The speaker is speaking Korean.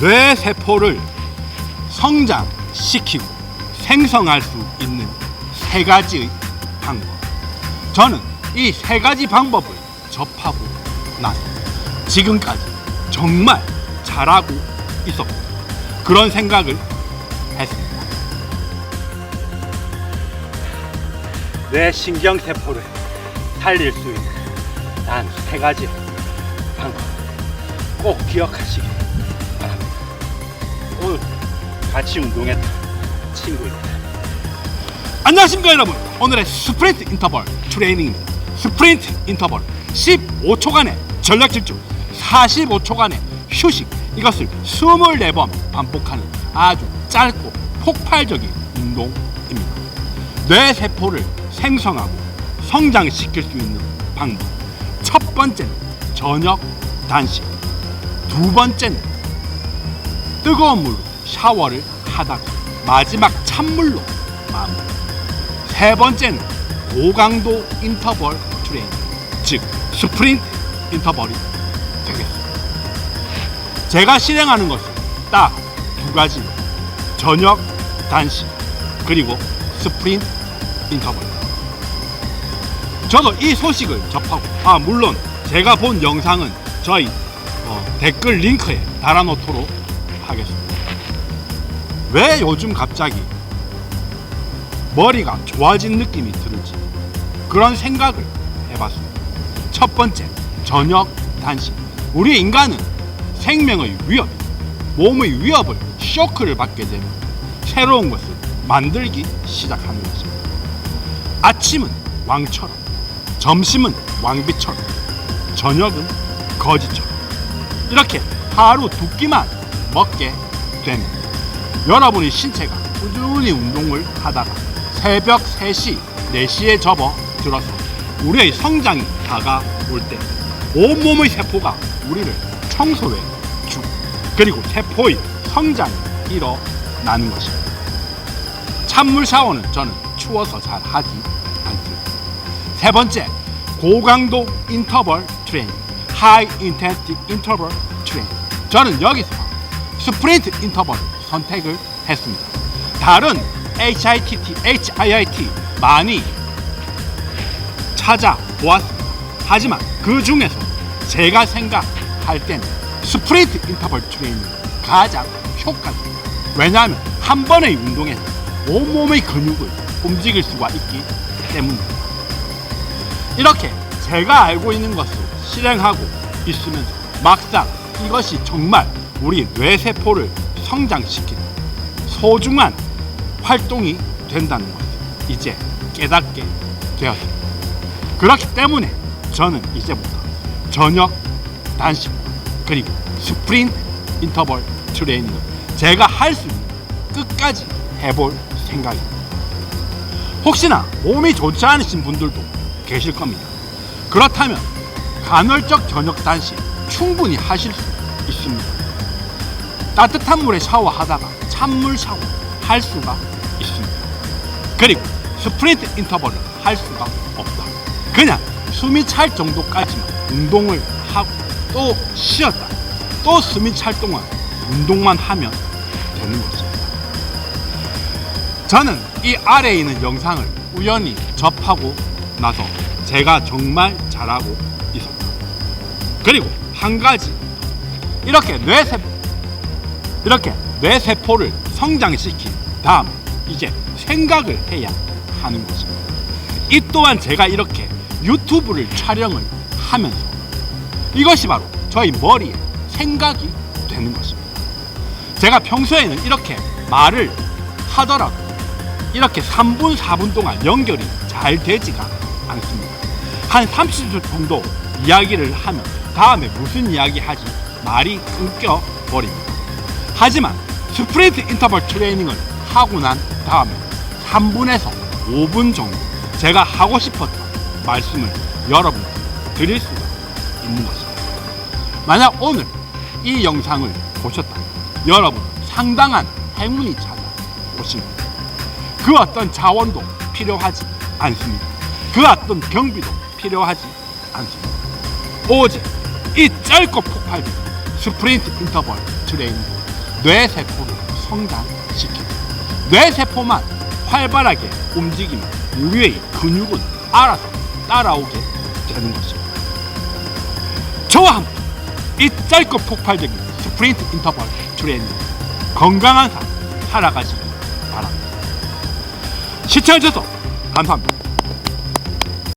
뇌 세포를 성장시키고 생성할 수 있는 세 가지의 방법. 저는 이 세 가지 방법을 접하고 나서 지금까지 정말 잘하고 있었고 그런 생각을 했습니다. 뇌 신경세포를 살릴 수 있는 단 세 가지 방법 꼭 바랍니다. 오늘 같이 운동했던 친구입니다. 안녕하십니까 여러분. 오늘의 스프린트 인터벌 트레이닝입니다. 스프린트 인터벌 15초간의 전력 질주, 45초간의 휴식 이것을 24번 반복하는 아주 짧고 폭발적인 운동입니다. 뇌 세포를 생성하고 성장시킬 수 있는 방법. 첫 번째는 저녁 단식. 두 번째는 뜨거운 물로 샤워를 하다가 마지막 찬물로 마무리. 세 번째는 고강도 인터벌 트레이닝, 즉 스프린트 인터벌이 되겠습니다. 제가 실행하는 것은 딱 두 가지. 저녁 단식 그리고 스프린트 인터벌. 저도 이 소식을 접하고 아 물론 제가 본 영상은 저희 어, 댓글 링크에 달아놓도록 하겠습니다. 왜 요즘 갑자기 머리가 좋아진 느낌이 드는지 그런 생각을 해봤습니다. 첫 번째, 저녁 단식. 우리 인간은 생명의 위협, 몸의 위협을 쇼크를 받게 되면 새로운 것을 만들기 시작하는 것입니다. 아침은 왕처럼, 점심은 왕비처럼, 저녁은 거지처럼 이렇게 하루 두 끼만 먹게 됩니다. 여러분의 신체가 꾸준히 운동을 하다가 새벽 3시, 4시에 접어 들어서 우리의 성장이 다가올 때 온몸의 세포가 우리를 청소해 주고 그리고 세포의 성장이 일어나는 것입니다. 찬물 샤워는 저는 추워서 잘 하지 않습니다. 세 번째, 고강도 인터벌 트레이닝, 하이 인텐시티 인터벌 트레이닝. 저는 여기서 스프린트 인터벌 선택을 했습니다. 다른 HITT, HIIT 많이 찾아보았습니다. 하지만 그 중에서 제가 생각할 때는 스프린트 인터벌 트레이닝이 가장 효과적입니다. 왜냐하면 한 번의 운동에서 온몸의 근육을 움직일 수가 있기 때문입니다. 이렇게 제가 알고 있는 것을 실행하고 있으면서 막상 이것이 정말 우리 뇌세포를 성장시키는 소중한 활동이 된다는 것을 이제 깨닫게 되었습니다. 그렇기 때문에 저는 이제부터 저녁 단식 그리고 스프린트 인터벌 트레이닝을 제가 할 수 있는 끝까지 해볼 생각입니다. 혹시나 몸이 좋지 않으신 분들도 계실 겁니다. 그렇다면 간헐적 저녁 단식 충분히 하실 수 있습니다. 따뜻한 물에 샤워하다가 찬물 샤워 할 수가 있습니다. 그리고 스프린트 인터벌을 할 수가 없다. 그냥 숨이 찰 정도까지만 운동을 하고 또 쉬었다. 또 숨이 찰 동안 운동만 하면 되는 것입니다. 저는 이 아래에 있는 영상을 우연히 접하고 나서 제가 정말 잘하고 있었다. 그리고 한 가지 이렇게 뇌세 이렇게 뇌세포를 성장시킨 다음 이제 생각을 해야 하는 것입니다. 이 또한 제가 이렇게 유튜브를 촬영을 하면서 이것이 바로 저희 머리에 생각이 되는 것입니다. 제가 평소에는 이렇게 말을 하더라도 이렇게 3분, 4분 동안 연결이 잘 되지가 않습니다. 한 30초 정도 이야기를 하면 다음에 무슨 이야기 하지 말이 끊겨 버립니다. 하지만 스프린트 인터벌 트레이닝을 하고 난 다음에 3분에서 5분 정도 제가 하고 싶었던 말씀을 여러분께 드릴 수가 있는 것입니다. 만약 오늘 이 영상을 보셨다면 여러분 상당한 행운이 찾아오십니다. 그 어떤 자원도 필요하지 않습니다. 그 어떤 경비도 필요하지 않습니다. 오직 이 짧고 폭발적인 스프린트 인터벌 트레이닝 뇌세포를 성장시킵니다. 뇌세포만 활발하게 움직이면 우리의 근육은 알아서 따라오게 되는 것입니다. 저와 함께 이 짧고 폭발적인 스프린트 인터벌 트레이닝 건강한 삶 살아가시기 바랍니다. 시청해주셔서 감사합니다.